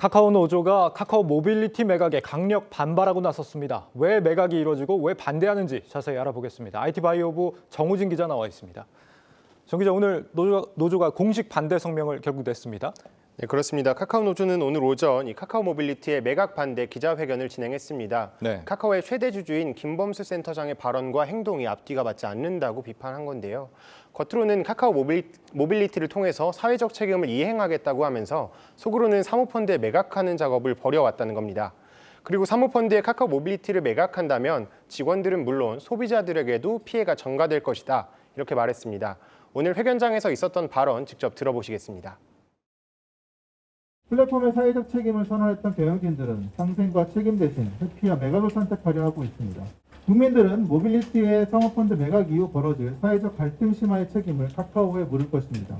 카카오 노조가 카카오 모빌리티 매각에 강력 반발하고 나섰습니다. 왜 매각이 이루어지고 왜 반대하는지 자세히 알아보겠습니다. IT 바이오부 정우진 기자 나와 있습니다. 정 기자 오늘 노조, 노조가 공식 반대 성명을 결국 냈습니다. 네, 그렇습니다. 카카오 노조는 오늘 오전 이 카카오 모빌리티의 매각 반대 기자회견을 진행했습니다. 네. 카카오의 최대 주주인 김범수 센터장의 발언과 행동이 앞뒤가 맞지 않는다고 비판한 건데요. 겉으로는 카카오 모빌리, 모빌리티를 통해서 사회적 책임을 이행하겠다고 하면서 속으로는 사모펀드에 매각하는 작업을 벌여왔다는 겁니다. 그리고 사모펀드에 카카오 모빌리티를 매각한다면 직원들은 물론 소비자들에게도 피해가 전가될 것이다. 이렇게 말했습니다. 오늘 회견장에서 있었던 발언 직접 들어보시겠습니다. 플랫폼의 사회적 책임을 선언했던 경영진들은 상생과 책임 대신 회피와 매각을 선택하려 하고 있습니다. 국민들은 모빌리티의 사모펀드 매각 이후 벌어질 사회적 갈등 심화의 책임을 카카오에 물을 것입니다.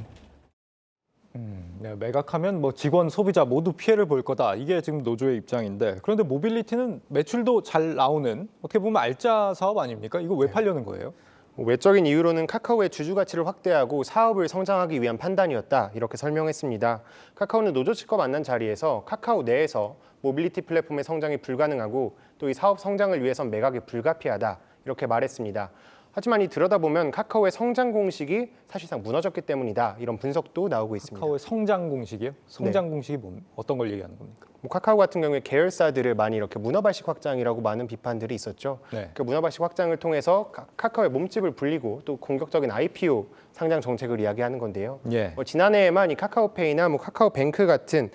음, 네, 매각하면 뭐 직원, 소비자 모두 피해를 볼 거다. 이게 지금 노조의 입장인데 그런데 모빌리티는 매출도 잘 나오는 어떻게 보면 알짜 사업 아닙니까? 이거 왜 팔려는 거예요? 뭐 외적인 이유로는 카카오의 주주 가치를 확대하고 사업을 성장하기 위한 판단이었다 이렇게 설명했습니다. 카카오는 노조 측과 만난 자리에서 카카오 내에서 모빌리티 플랫폼의 성장이 불가능하고 또 이 사업 성장을 위해선 매각이 불가피하다 이렇게 말했습니다. 하지만 이 들여다보면 카카오의 성장 공식이 사실상 무너졌기 때문이다 이런 분석도 나오고 있습니다. 카카오의 성장 공식이요? 성장 공식이 뭐, 어떤 걸 얘기하는 겁니까? 뭐 카카오 같은 경우에 계열사들을 많이 이렇게 문어발식 확장이라고 많은 비판들이 있었죠. 네. 그 문어발식 확장을 통해서 카- 카카오의 몸집을 불리고 또 공격적인 IPO 상장 정책을 이야기하는 건데요. 예. 뭐 지난해에만 이 카카오페이나 뭐 카카오뱅크 같은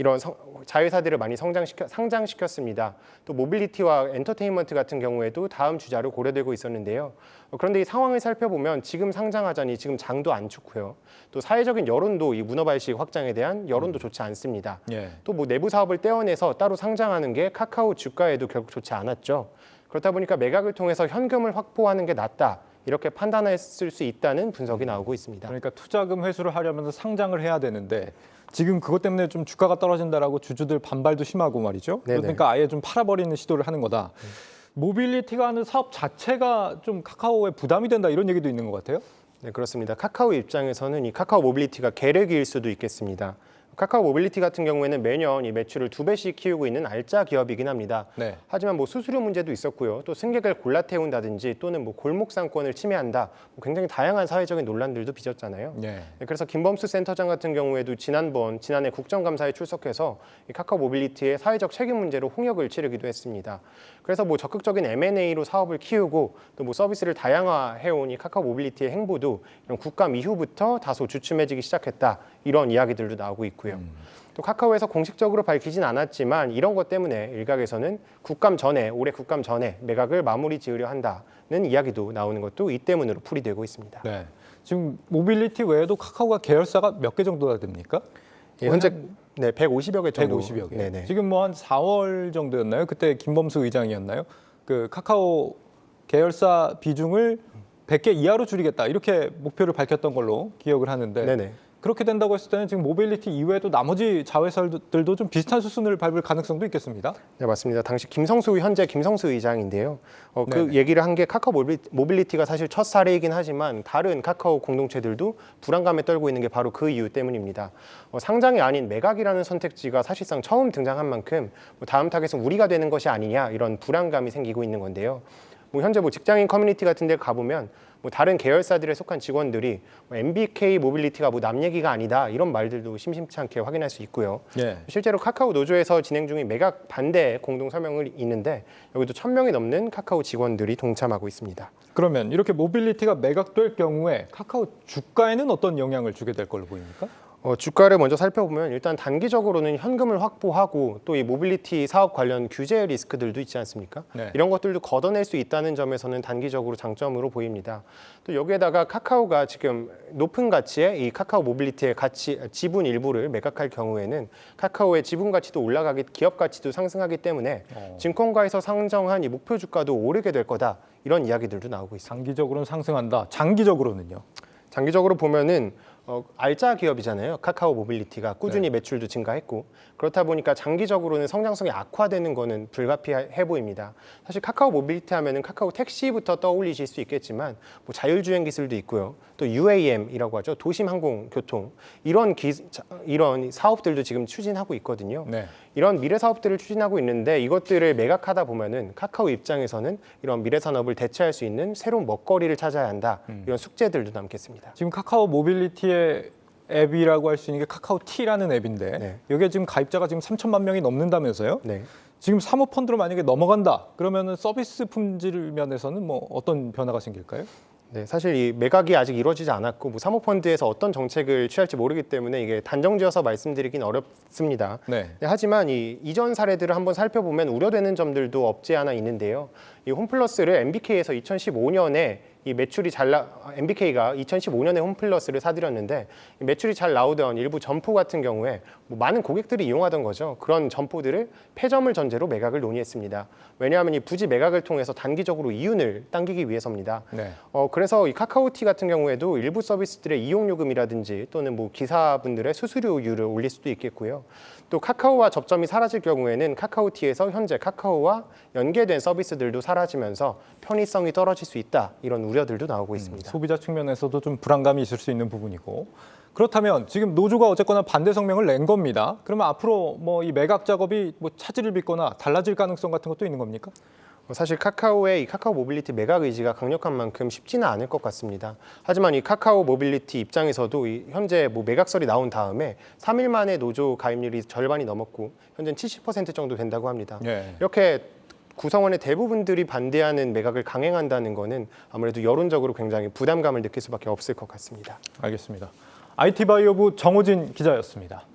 이런 성- 자회사들을 많이 성장시켜 상장시켰습니다. 또 모빌리티와 엔터테인먼트 같은 경우에도 다음 주자로 고려되고 있었는데요. 어, 그런데 이 상황을 살펴보면 지금 상장하자니 지금 장도 안 좋고요. 또 사회적인 여론도 이 문어발식 확장에 대한 여론도 좋지 않습니다. 예. 또뭐 내부 사업을 떼어내서 따로 상장하는 게 카카오 주가에도 결국 좋지 않았죠. 그렇다 보니까 매각을 통해서 현금을 확보하는 게 낫다. 이렇게 판단했을 수 있다는 분석이 나오고 있습니다. 그러니까 투자금 회수를 하려면 상장을 해야 되는데 지금 그것 때문에 좀 주가가 떨어진다라고 주주들 반발도 심하고 말이죠. 네네. 그러니까 아예 좀 팔아버리는 시도를 하는 거다. 모빌리티가 하는 사업 자체가 좀 카카오에 부담이 된다 이런 얘기도 있는 것 같아요. 네, 그렇습니다. 카카오 입장에서는 이 카카오 모빌리티가 계획일 수도 있겠습니다. 카카오 모빌리티 같은 경우에는 매년 이 매출을 두 배씩 키우고 있는 알짜 기업이긴 합니다. 네. 하지만 뭐 수수료 문제도 있었고요. 또 승객을 골라 태운다든지 또는 뭐 골목 상권을 침해한다. 뭐 굉장히 다양한 사회적인 논란들도 빚었잖아요. 예. 네, 그래서 김범수 센터장 같은 경우에도 지난번 지난해 국정감사에 출석해서 이 카카오 모빌리티의 사회적 책임 문제로 홍역을 치르기도 했습니다. 그래서 뭐 적극적인 M&A로 사업을 키우고 또 뭐 서비스를 다양화해온 이 카카오 모빌리티의 행보도 이런 국감 이후부터 다소 주춤해지기 시작했다 이런 이야기들도 나오고 있고 요. 또 카카오에서 공식적으로 밝히진 않았지만 이런 것 때문에 일각에서는 국감 전에 올해 국감 전에 매각을 마무리 지으려 한다는 이야기도 나오는 것도 이 때문으로 풀이되고 있습니다. 네. 지금 모빌리티 외에도 카카오가 계열사가 몇 개 정도나 됩니까? 예, 현재 네 150여 개 정도. 150여 개. 네네. 지금 뭐 한 4월 정도였나요? 그때 김범수 의장이었나요? 그 카카오 계열사 비중을 100개 이하로 줄이겠다 이렇게 목표를 밝혔던 걸로 기억을 하는데 네네. 그렇게 된다고 했을 때는 지금 모빌리티 이외에도 나머지 자회사들도 좀 비슷한 수순을 밟을 가능성도 있겠습니다. 네 맞습니다. 당시 김성수 현재 김성수 의장인데요. 어, 그 네네. 얘기를 한 게 카카오 모빌- 모빌리티가 사실 첫 사례이긴 하지만 다른 카카오 공동체들도 불안감에 떨고 있는 게 바로 그 이유 때문입니다. 어, 상장이 아닌 매각이라는 선택지가 사실상 처음 등장한 만큼 뭐 다음 타겟은 우리가 되는 것이 아니냐 이런 불안감이 생기고 있는 건데요. 뭐 현재 뭐 직장인 커뮤니티 같은 데 가보면 뭐 다른 계열사들에 속한 직원들이 뭐 MBK 모빌리티가 뭐 남 얘기가 아니다 이런 말들도 심심치 않게 확인할 수 있고요. 예. 실제로 카카오 노조에서 진행 중인 매각 반대 공동 설명을 있는데 여기도 천 명이 넘는 카카오 직원들이 동참하고 있습니다. 그러면 이렇게 모빌리티가 매각될 경우에 카카오 주가에는 어떤 영향을 주게 될 걸로 보입니까? 어, 주가를 먼저 살펴보면 일단 단기적으로는 현금을 확보하고 또 이 모빌리티 사업 관련 규제 리스크들도 있지 않습니까? 네. 이런 것들도 걷어낼 수 있다는 점에서는 단기적으로 장점으로 보입니다. 또 여기에다가 카카오가 지금 높은 가치의 이 카카오 모빌리티의 가치 지분 일부를 매각할 경우에는 카카오의 지분 가치도 올라가기 기업 가치도 상승하기 때문에 어. 증권가에서 상정한 이 목표 주가도 오르게 될 거다 이런 이야기들도 나오고 있습니다. 장기적으로는 상승한다. 장기적으로는요. 장기적으로 보면은 어, 알짜 기업이잖아요. 카카오 모빌리티가 꾸준히 네. 매출도 증가했고 그렇다 보니까 장기적으로는 성장성이 악화되는 거는 불가피해 보입니다. 사실 카카오 모빌리티 하면은 카카오 택시부터 떠올리실 수 있겠지만 뭐 자율주행 기술도 있고요. 또 UAM이라고 하죠. 도심 항공 교통 이런 기, 자- 이런 사업들도 지금 추진하고 있거든요. 네. 이런 미래 사업들을 추진하고 있는데 이것들을 매각하다 보면은 카카오 입장에서는 이런 미래 산업을 대체할 수 있는 새로운 먹거리를 찾아야 한다. 음. 이런 숙제들도 남겠습니다. 지금 카카오 모빌리티의 앱이라고 할 수 있는 게 카카오 T라는 앱인데 네. 여기에 지금 가입자가 지금 3천만 명이 넘는다면서요? 네. 지금 사모펀드로 만약에 넘어간다 그러면은 서비스 품질 면에서는 뭐 어떤 변화가 생길까요? 네, 사실 이 매각이 아직 이루어지지 않았고 뭐 사모펀드에서 어떤 정책을 취할지 모르기 때문에 이게 단정지어서 말씀드리긴 어렵습니다. 네. 네, 하지만 이 이전 사례들을 한번 살펴보면 우려되는 점들도 없지 않아 있는데요. 이 홈플러스를 MBK에서 2015년에 이 매출이 잘 나, MBK가 2015년에 홈플러스를 사들였는데 이 매출이 잘 나오던 일부 점포 같은 경우에 뭐 많은 고객들이 이용하던 거죠. 그런 점포들을 폐점을 전제로 매각을 논의했습니다. 왜냐하면 이 부지 매각을 통해서 단기적으로 이윤을 당기기 위해서입니다. 네. 어, 그래서 이 카카오티 같은 경우에도 일부 서비스들의 이용 요금이라든지 또는 뭐 기사분들의 수수료율을 올릴 수도 있겠고요. 또 카카오와 접점이 사라질 경우에는 카카오티에서 현재 카카오와 연계된 서비스들도 사라지면서 편의성이 떨어질 수 있다 이런 우려들도 나오고 있습니다. 소비자 측면에서도 좀 불안감이 있을 수 있는 부분이고 그렇다면 지금 노조가 어쨌거나 반대 성명을 낸 겁니다. 그러면 앞으로 뭐 이 매각 작업이 뭐 차질을 빚거나 달라질 가능성 같은 것도 있는 겁니까? 어, 사실 카카오의 이 카카오 모빌리티 매각 의지가 강력한 만큼 쉽지는 않을 것 같습니다. 하지만 이 카카오 모빌리티 입장에서도 이 현재 뭐 매각설이 나온 다음에 3일 만에 노조 가입률이 절반이 넘었고 현재 70% 정도 된다고 합니다. 예. 이렇게 구성원의 대부분들이 반대하는 매각을 강행한다는 것은 아무래도 여론적으로 굉장히 부담감을 느낄 수밖에 없을 것 같습니다. 알겠습니다. IT 바이오부 정호진 기자였습니다.